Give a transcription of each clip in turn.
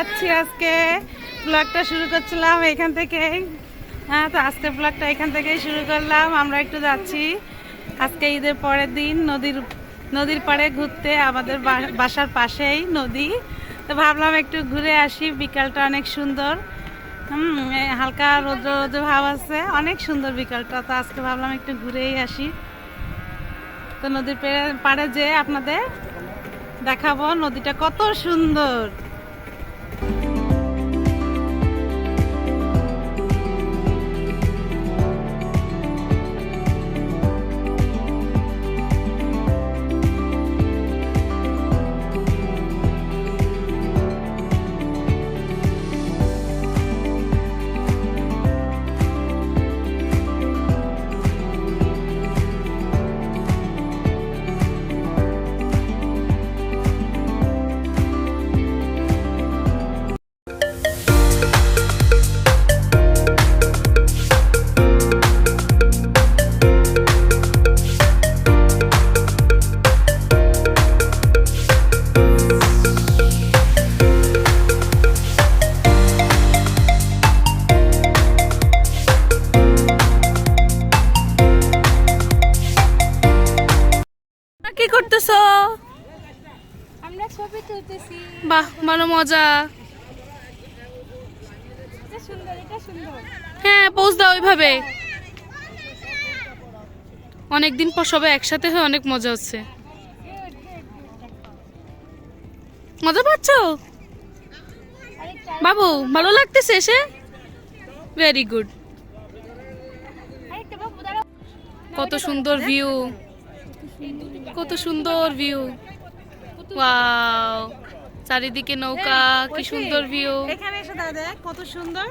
যাচ্ছি আজকে। ব্লগটা শুরু করছিলাম এখান থেকেই। হ্যাঁ তো আজকে ব্লগটা এখান থেকেই শুরু করলাম। আমরা একটু যাচ্ছি। আজকে ঈদের পরের দিন নদীর নদীর পাড়ে ঘুরতে আমাদের বাসার পাশেই নদী। তো ভাবলাম একটু ঘুরে আসি। বিকালটা অনেক সুন্দর। হুম হালকা রোদ্র রোদ্র ভাব আছে। অনেক সুন্দর বিকালটা। তো আজকে ভাবলাম একটু ঘুরেই আসি। তো নদীর পাড়ে যে আপনাদের দেখাবো নদীটা কত সুন্দর। ভালো মজা। এটা সুন্দর হ্যাঁ পোজ দাও ওইভাবে। অনেকদিন পর সবাই একসাথে হয়ে অনেক মজা হচ্ছে। মজা পাচ্ছ? বাবু, ভালো লাগতেছে এসে? ভেরি গুড কত সুন্দর ভিউ কত সুন্দর ভিউ ওয়াও চারিদিকে নৌকা কি সুন্দর ভিউ এখানে এসে দাদা কত সুন্দর।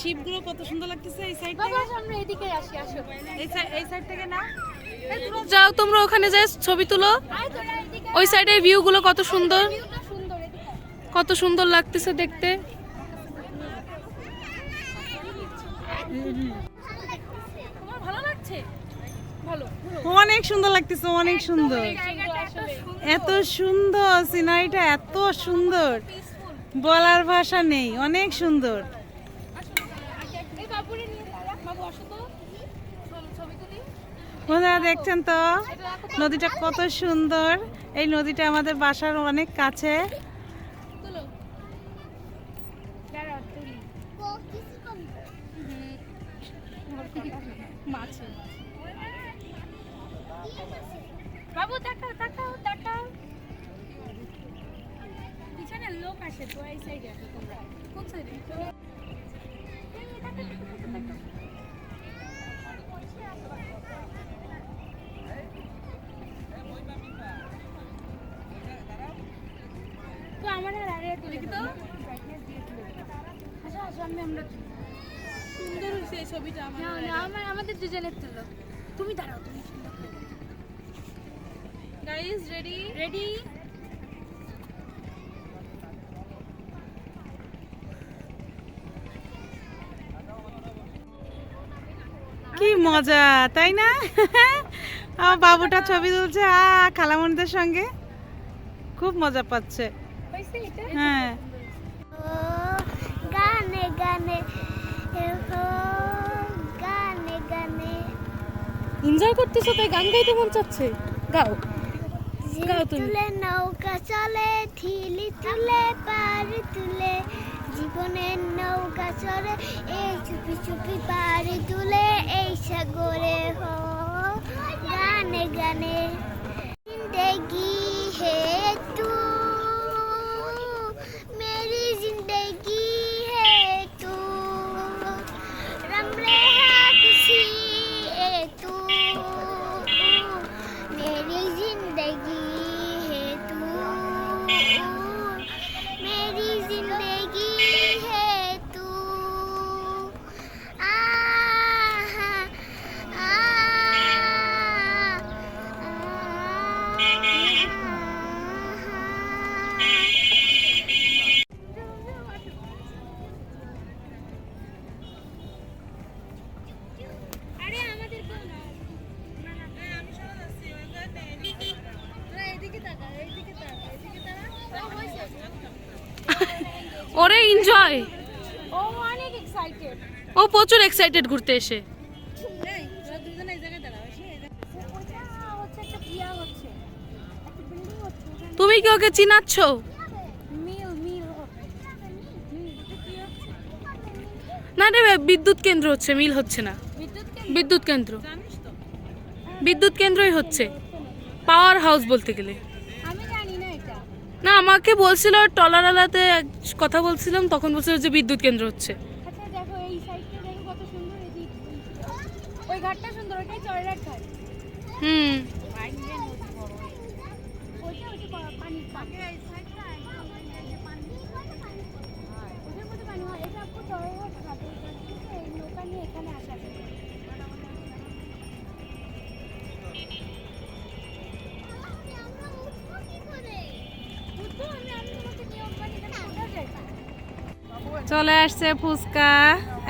শিপগুলো কত সুন্দর লাগতেছে এই সাইড বাবা আসো, আমরা এদিকে আসি আসো। এই সাইড এই সাইড থেকে না? যাও তোমরা ওখানে যাই ছবি তুলো। ওই সাইডের ভিউ গুলো কত সুন্দর। সুন্দর কত সুন্দর লাগতেছে দেখতে। ভালো লাগছে ভালো অনেক সুন্দর লাগতেছে অনেক সুন্দর। এত সুন্দর, সিনারিটা এত সুন্দর। বলার ভাষা নেই, অনেক সুন্দর। বন্ধুরা দেখছেন তো? নদীটা কত সুন্দর। এই নদীটা আমাদের বাসার অনেক কাছে। মাছ। বাবু তাকাও তাকাও তাকাও পিছনে লোক আসে তো এই সাইডে আসো তোমরা। কোন সাইডে তো আমার আর আরে তুলে তো আসো আসো আমি আমরা সুন্দর হয়েছে এই ছবিটা আমার আমাদের দুজনের তুলো। তুমি দাঁড়াও তুমি। গাইস রেডি রেডি কি মজা তাই না? আমার বাবুটা ছবি তুলছে আ খালামণিদের সঙ্গে। খুব মজা পাচ্ছে। হ্যাঁ। গানে গানে গানে গানে। এনজয় করতেছো তাই গান গাইতে মন চাচ্ছে। গাও। নৌকা চলে ঠিলি তুলে পার তুলে। জীবনের নৌকা চলে এই চুপি চুপি পার তুলে। এই সাগরে হ, গানে গানে। গিয়ে হে ওরে এনজয় ও অনেক এক্সাইটেড ও প্রচুর এক্সাইটেড ঘুরতে এসে। তুমি কি ওকে চিনাচ্ছ? না রে বিদ্যুৎ কেন্দ্র হচ্ছে মিল হচ্ছে না। বিদ্যুৎ কেন্দ্র? বিদ্যুৎ কেন্দ্রই হচ্ছে। পাওয়ার হাউস বলতে গেলে। না আমাকে বলছিল টলারালাতে আলাতে কথা বলছিলাম তখন বলছিল যে বিদ্যুৎ কেন্দ্র হচ্ছে। আচ্ছা দেখো এই সাইডটা দেখো কত সুন্দর এদিক ওই ঘাটটা সুন্দর ওটাই চড়ার ঘাট। হুম। পানি। চলে আসছে ফুচকা।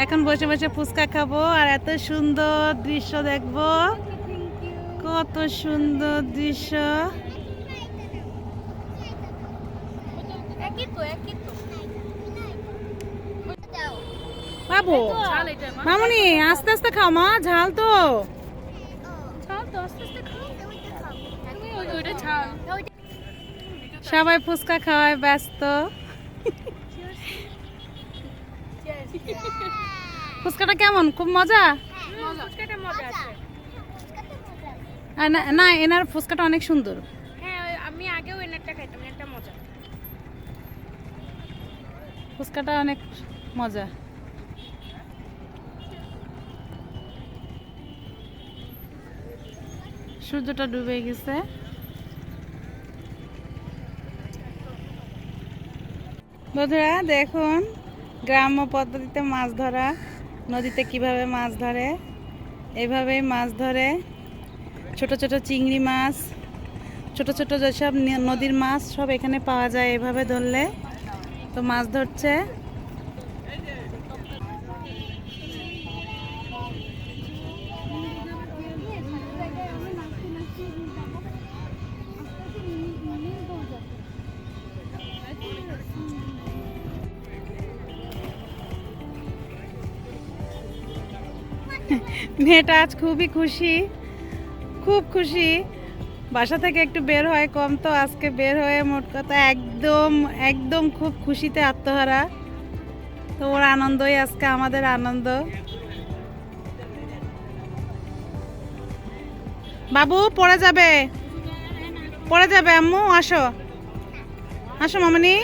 এখন বসে বসে ফুচকা খাব আর এত সুন্দর দৃশ্য দেখব। কত সুন্দর দৃশ্য। বাবু, মামুনি, আস্তে আস্তে খাও মা, ঝাল তো। সবাই ফুচকা খাওয়ায় ব্যস্ত। ফুচকাটা কেমন? খুব মজা? ফুচকাটা মজা আছে। আর না না এনার ফুচকাটা অনেক সুন্দর। হ্যাঁ ওই আমি আগেও এনারটা খাইতাম এনারটা মজা। ফুচকাটা অনেক মজা। সূর্যটা ডুবে গেছে। বন্ধুরা দেখুন। গ্রাম্য পদ্ধতিতে মাছ ধরা, নদীতে কীভাবে মাছ ধরে, এভাবেই মাছ ধরে। ছোট ছোট চিংড়ি মাছ, ছোট ছোট যেসব নদীর মাছ সব এখানে পাওয়া যায় এভাবে ধরলে। তো মাছ ধরছে। মেয়েটা আজ খুবই খুশি, খুব খুশি। বাসা থেকে একটু বের হয়, কম তো আজকে বের হয়ে মোট কথা একদম একদম খুব খুশিতে আত্মহারা। তো ওর আনন্দই আজকে আমাদের আনন্দ। বাবু, পড়ে যাবে? পড়ে যাবে, আম্মু, আসো। আসো মামনি।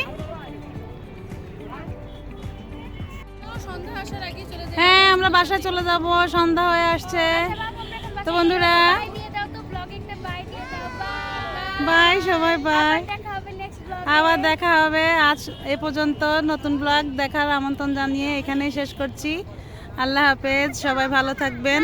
হ্যাঁ আমরা বাসায় চলে যাব সন্ধ্যা হয়ে আসছে। তো বন্ধুরা বাই সবাই বাই। আবার দেখা হবে। আজ এ পর্যন্ত নতুন ব্লগ দেখার আমন্ত্রণ জানিয়ে এখানেই শেষ করছি। আল্লাহ হাফেজ সবাই ভালো থাকবেন।